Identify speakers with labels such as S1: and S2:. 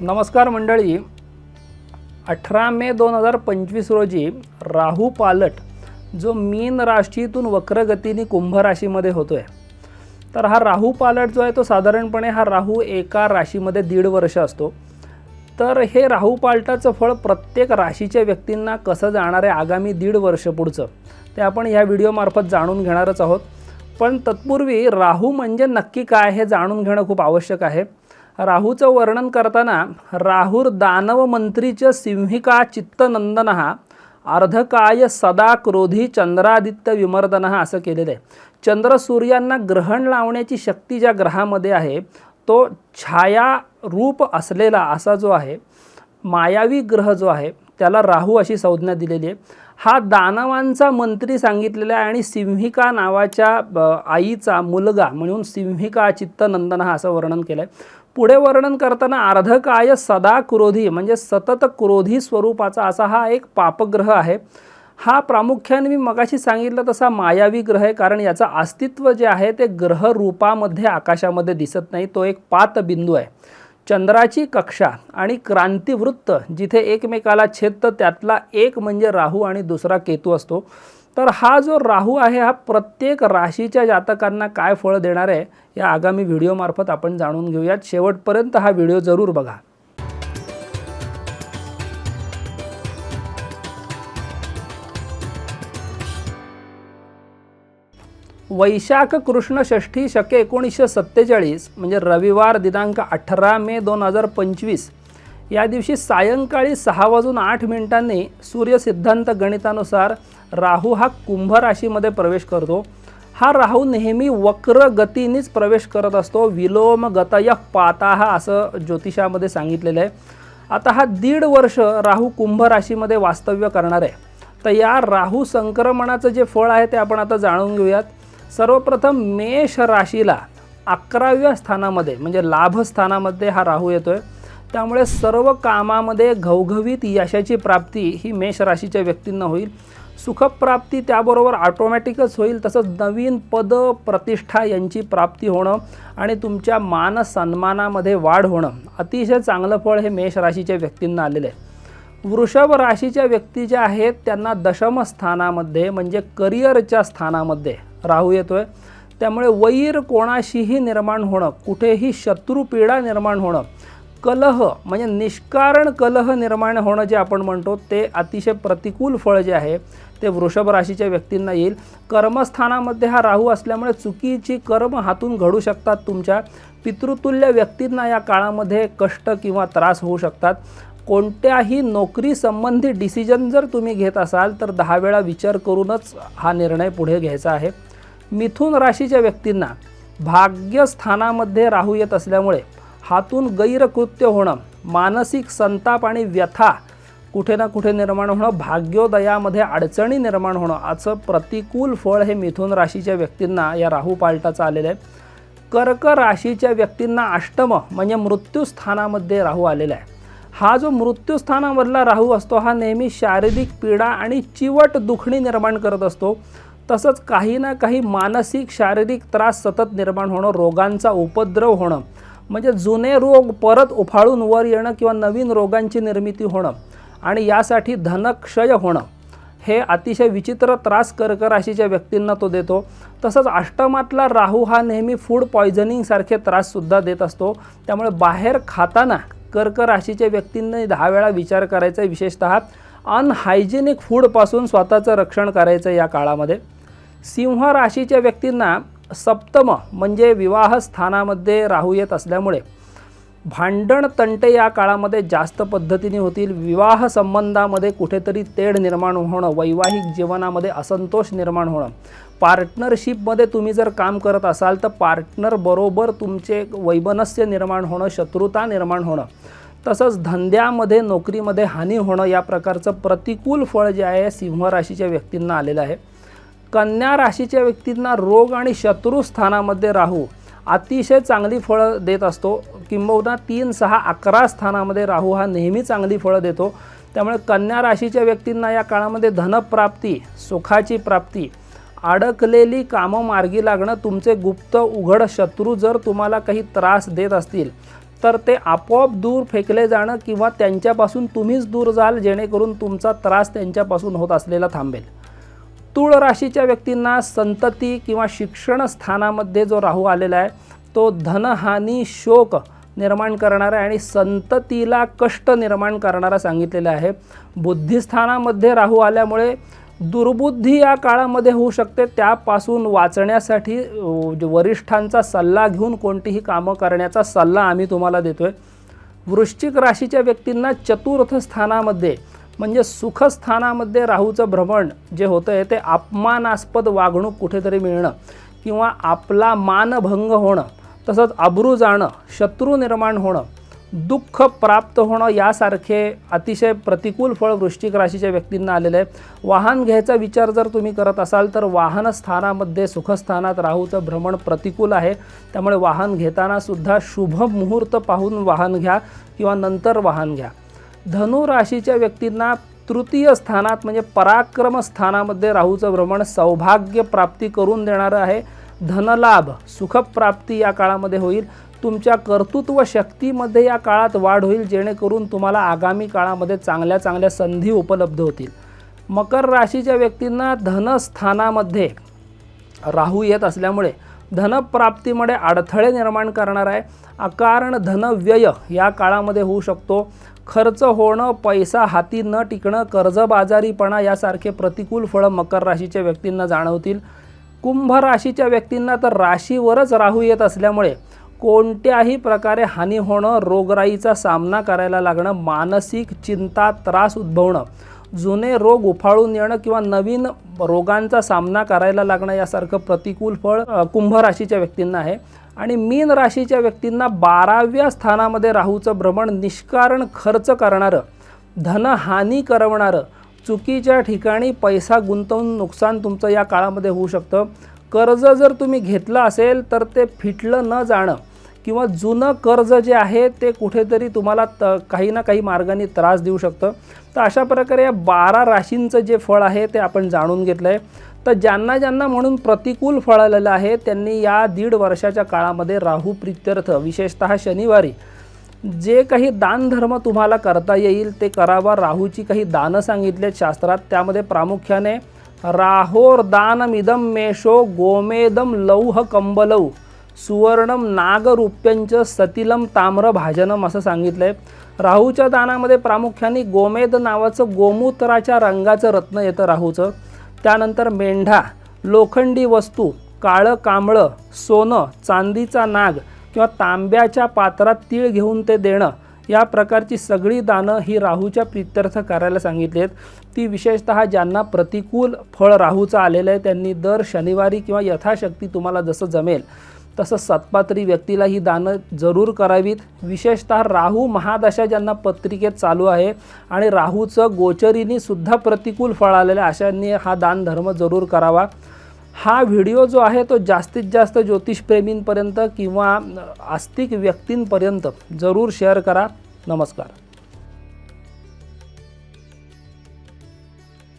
S1: नमस्कार मंडळी. अठरा मे दोन हजार पंचवीस रोजी राहू पालट जो मीन राशीतून वक्रगतीने कुंभ राशीमध्ये होतो आहे तर हा राहू पालट जो आहे तो साधारणपणे हा राहू एका राशीमध्ये दीड वर्ष असतो. तर हे राहू पालटाचं फळ प्रत्येक राशीच्या व्यक्तींना कसं जाणार आहे आगामी दीड वर्ष पुढचं ते आपण ह्या व्हिडिओमार्फत जाणून घेणारच आहोत. पण तत्पूर्वी राहू म्हणजे नक्की काय हे जाणून घेणं खूप आवश्यक आहे. राहूचं वर्णन करताना राहुर दानव मंत्रीच सिंहिका चित्तनंदन हा अर्धकाय सदा क्रोधी चंद्रादित्य विमर्दन असं केलेलं आहे. चंद्र सूर्यांना ग्रहण लावण्याची शक्ती ज्या ग्रहामध्ये आहे तो छाया रूप असलेला असा जो आहे मायावी ग्रह जो आहे त्याला राहू अशी संज्ञा दिलेली आहे. हा दानवांचा मंत्री सांगितलेला आहे आणि सिंहिका नावाच्या ब- आईचा मुलगा म्हणून सिंहिका चित्तनंदन हा असं वर्णन केलं आहे पुढे वर्णन करताना अर्धकाय सदा क्रोधी म्हणजे सतत क्रोधी स्वरूपाचा असा हा एक पापग्रह आहे. हा प्रामुख्याने मी मगाशी सांगितलं तसा मायावी ग्रह आहे कारण याचं अस्तित्व जे आहे ते ग्रह रूपामध्ये आकाशामध्ये दिसत नाही तो एक पातबिंदू आहे. चंद्राची कक्षा आणि क्रांतिवृत्त जिथे एकमेकाला छेदतं त्यातला एक म्हणजे राहू आणि दुसरा केतू असतो. तर हा जो राहू आहे हा प्रत्येक राशीच्या जातकांना काय फळ देणार आहे या आगामी व्हिडिओमार्फत आपण जाणून घेऊयात. शेवटपर्यंत हा व्हिडिओ जरूर बघा. वैशाख कृष्ण षष्ठी शके एकोणीसशे सत्तेचाळीस म्हणजे रविवार दिनांक अठरा मे दोन हजार पंचवीस. या दिवशी सायंकाळी सहा वाजून आठ मिनिटांनी सूर्य सिद्धांत गणितानुसार राहू हा कुंभ राशीमध्ये प्रवेश करतो. हा राहू नेहमी वक्र गतीनेच प्रवेश करत असतो. विलोम गतय पाताह असं ज्योतिषामध्ये सांगितलेलं आहे. आता हा दीड वर्ष राहू कुंभ राशीमध्ये वास्तव्य करणार आहे. तर या राहू संक्रमणाचं जे फळ आहे ते आपण आता जाणून घेऊयात. सर्वप्रथम मेष राशीला अकराव्या स्थानामध्ये म्हणजे लाभस्थानामध्ये हा राहू येतो आहे त्यामुळे सर्व कामामध्ये घवघवीत यशाची प्राप्ती ही मेष राशीच्या व्यक्तींना होईल. सुखप्राप्ती त्याबरोबर ऑटोमॅटिकच होईल तसंच नवीन पद प्रतिष्ठा यांची प्राप्ती होणं आणि तुमच्या मान सन्मानामध्ये वाढ होणं अतिशय चांगलं फळ हे मेष राशीच्या व्यक्तींना आलेलं आहे. वृषभ राशीच्या व्यक्ती ज्या आहेत त्यांना दशम स्थानामध्ये म्हणजे करिअरच्या स्थानामध्ये राहू येतोय. त्यामुळे वैर कोणाशीही निर्माण होणं कुठेही शत्रुपीडा निर्माण होणं कलह म्हणजे निष्कारण कलह निर्माण होणं जे आपण म्हणतो ते अतिशय प्रतिकूल फळ जे आहे ते वृषभ राशीच्या व्यक्तींना येईल. कर्मस्थानामध्ये हा राहू असल्यामुळे चुकीची कर्म हातून घडू शकतात तुमच्या. पितृतुल्य व्यक्तींना या काळामध्ये कष्ट किंवा त्रास होऊ शकतात. कोणत्याही नोकरी संबंधी डिसिजन जर तुम्ही घेत असाल तर दहा वेळा विचार करूनच हा निर्णय पुढे घ्यायचा आहे. मिथुन राशीच्या व्यक्तींना भाग्यस्थानामध्ये राहू येत असल्यामुळे हातून गैरकृत्य होणं मानसिक संताप आणि व्यथा कुठे ना कुठे निर्माण होणं भाग्योदयामध्ये अडचणी निर्माण होणं असं प्रतिकूल फळ हे मिथुन राशीच्या व्यक्तींना या राहू पालटाचं आलेलं आहे. कर्क राशीच्या व्यक्तींना अष्टम म्हणजे मृत्यूस्थानामध्ये राहू आलेला आहे. हा जो मृत्यूस्थानामधला राहू असतो हा नेहमी शारीरिक पीडा आणि चिवट दुखणी निर्माण करत असतो. तसंच काही ना काही मानसिक शारीरिक त्रास सतत निर्माण होणं रोगांचा उपद्रव होणं म्हणजे जुने रोग परत उफाळून वर येणं किंवा नवीन रोगांची निर्मिती होणं आणि यासाठी धनक्षय होणं हे अतिशय विचित्र त्रास कर्क राशीच्या व्यक्तींना तो देतो. तसंच अष्टमातला राहू हा नेहमी फूड पॉयझनिंगसारखे त्राससुद्धा देत असतो. त्यामुळे बाहेर खाताना कर्क राशीच्या व्यक्तींनी दहा वेळा विचार करायचा आहे विशेषतः अनहायजेनिक फूडपासून स्वतःचं रक्षण करायचं या काळामध्ये. सिंह राशीच्या व्यक्तींना सप्तम म्हणजे विवाहस्थानामध्ये राहू येत असल्यामुळे भांडण तंटे या काळामध्ये जास्त पद्धतीने होतील. विवाह संबंधामध्ये कुठेतरी तेढ निर्माण होणं वैवाहिक जीवनामध्ये असंतोष निर्माण होणं. पार्टनरशिपमध्ये तुम्ही जर काम करत असाल तर पार्टनर बरोबर तुमचे वैमनस्य निर्माण होणं शत्रुता निर्माण होणं तसंच धंद्यामध्ये नोकरीमध्ये हानी होणं या प्रकारचं प्रतिकूल फळ जे आहे सिंह राशीच्या व्यक्तींना आलेलं आहे. कन्या राशीच्या व्यक्तींना रोग आणि शत्रू स्थानामध्ये राहू अतिशय चांगली फळं देत असतो. किंबहुना तीन सहा अकरा स्थानामध्ये राहू हा नेहमी चांगली फळं देतो. त्यामुळे कन्या राशीच्या व्यक्तींना या काळामध्ये धनप्राप्ती सुखाची प्राप्ती अडकलेली कामं मार्गी लागणं तुमचे गुप्त उघड शत्रू जर तुम्हाला काही त्रास देत असतील तर ते आपोआप दूर फेकले जाणं किंवा त्यांच्यापासून तुम्हीच दूर जाल जेणेकरून तुमचा त्रास त्यांच्यापासून होत असलेला थांबेल. तूळ राशीच्या व्यक्तींना संतती किंवा शिक्षण स्थानामध्ये जो राहू आलेला आहे तो धनहानी शोक निर्माण करणारा आणि संततीला कष्ट निर्माण करणारा सांगितलेला आहे. बुद्धिस्थानामध्ये राहू आल्यामुळे दुर्बुद्धी या काळामध्ये होऊ शकते. त्यापासून वाचण्यासाठी वरिष्ठांचा सल्ला घेऊन कोणतीही कामं करण्याचा सल्ला आम्ही तुम्हाला देतो आहे वृश्चिक राशीच्या व्यक्तींना चतुर्थ स्थानामध्ये म्हणजे सुखस्थानामध्ये राहूचं भ्रमण जे होतं आहे ते अपमानास्पद वागणूक कुठेतरी मिळणं किंवा आपला मानभंग होणं तसंच अब्रू जाणं शत्रू निर्माण होणं दुःख प्राप्त होणं यासारखे अतिशय प्रतिकूल फळ वृश्चिक राशीच्या व्यक्तींना आलेलं आहे. वाहन घ्यायचा विचार जर तुम्ही करत असाल तर वाहन स्थानामध्ये सुखस्थानात राहूचं भ्रमण प्रतिकूल आहे. त्यामुळे वाहन घेतानासुद्धा शुभ मुहूर्त पाहून वाहन घ्या किंवा नंतर वाहन घ्या. धनु राशीच्या व्यक्तींना तृतीय स्थानात म्हणजे पराक्रम स्थानामध्ये राहूचं भ्रमण सौभाग्य प्राप्ती करून देणारं आहे. धनलाभ सुखप्राप्ती या काळामध्ये होईल. तुमच्या कर्तृत्व शक्तीमध्ये या काळात वाढ होईल जेणेकरून तुम्हाला आगामी काळामध्ये चांगल्या चांगल्या संधी उपलब्ध होतील. मकर राशीच्या व्यक्तींना धनस्थानामध्ये राहू येत असल्यामुळे धनप्राप्तीमध्ये अडथळे निर्माण करणार आहे. अकारण धनव्यय या काळामध्ये होऊ शकतो. खर्च होणं पैसा हाती न टिकणं कर्जबाजारीपणा यासारखे प्रतिकूल फळं मकर राशीच्या व्यक्तींना जाणवतील. कुंभ राशीच्या व्यक्तींना तर राशीवरच राहू येत असल्यामुळे कोणत्याही प्रकारे हानी होणं रोगराईचा सामना करायला लागणं मानसिक चिंता त्रास उद्भवणं जुने रोग उफाळून येणं किंवा नवीन रोगांचा सामना करायला लागणं यासारखं प्रतिकूल फळ कुंभ राशीच्या व्यक्तींना आहे. आणि मीन राशीच्या व्यक्तींना बाराव्या स्थानामध्ये राहूचं भ्रमण निष्कारण खर्च करणारं धनहानी करवणारं चुकीच्या ठिकाणी पैसा गुंतवून नुकसान तुमचं या काळामध्ये होऊ शकतं. कर्ज जर तुम्ही घेतलं असेल तर ते फिटलं न जाणं किंवा जुनं कर्ज जे आहे ते कुठेतरी तुम्हाला त काही ना काही मार्गाने त्रास देऊ शकतं. तर अशा प्रकारे या बारा राशींचं जे फळ आहे ते आपण जाणून घेतलं आहे तर ज्यांना ज्यांना म्हणून प्रतिकूल फळ आलेलं आहे त्यांनी या दीड वर्षाच्या काळामध्ये राहू प्रित्यर्थ विशेषतः शनिवारी. जे काही दानधर्म तुम्हाला करता येईल ते करावा. राहूची काही दानं सांगितलेत शास्त्रात. त्यामध्ये प्रामुख्याने राहोर दानमिदम मेषो गोमेदम लौह कंबलौ सुवर्णम नागरूप्यंच सतिलम ताम्र भाजनम असं सांगितलं आहे राहूच्या दानामध्ये प्रामुख्याने गोमेद नावाचं गोमूत्राच्या रंगाचं रत्न येतं राहूचं. त्यानंतर मेंढा लोखंडी वस्तू काळं कांबळं सोनं चांदीचा नाग किंवा तांब्याच्या पात्रात तीळ घेऊन ते देणं या प्रकारची सगळी दानं ही राहूच्या प्रित्यर्थ करायला सांगितली आहेत. ती विशेषतः ज्यांना प्रतिकूल फळ राहूचं आलेलं आहे त्यांनी दर शनिवारी किंवा यथाशक्ती तुम्हाला जसं जमेल तसं सत्पात्री व्यक्तीला ही दानं जरूर करावीत. विशेषतः राहू महादशा ज्यांना पत्रिकेत चालू आहे आणि राहूचं गोचरीनीसुद्धा प्रतिकूल फळ आलेलं आहे अशांनी हा दान धर्म जरूर करावा. हा व्हिडिओ जो आहे तो जास्तीत जास्त ज्योतिषप्रेमींपर्यंत किंवा आस्तिक व्यक्तींपर्यंत जरूर शेअर करा. नमस्कार.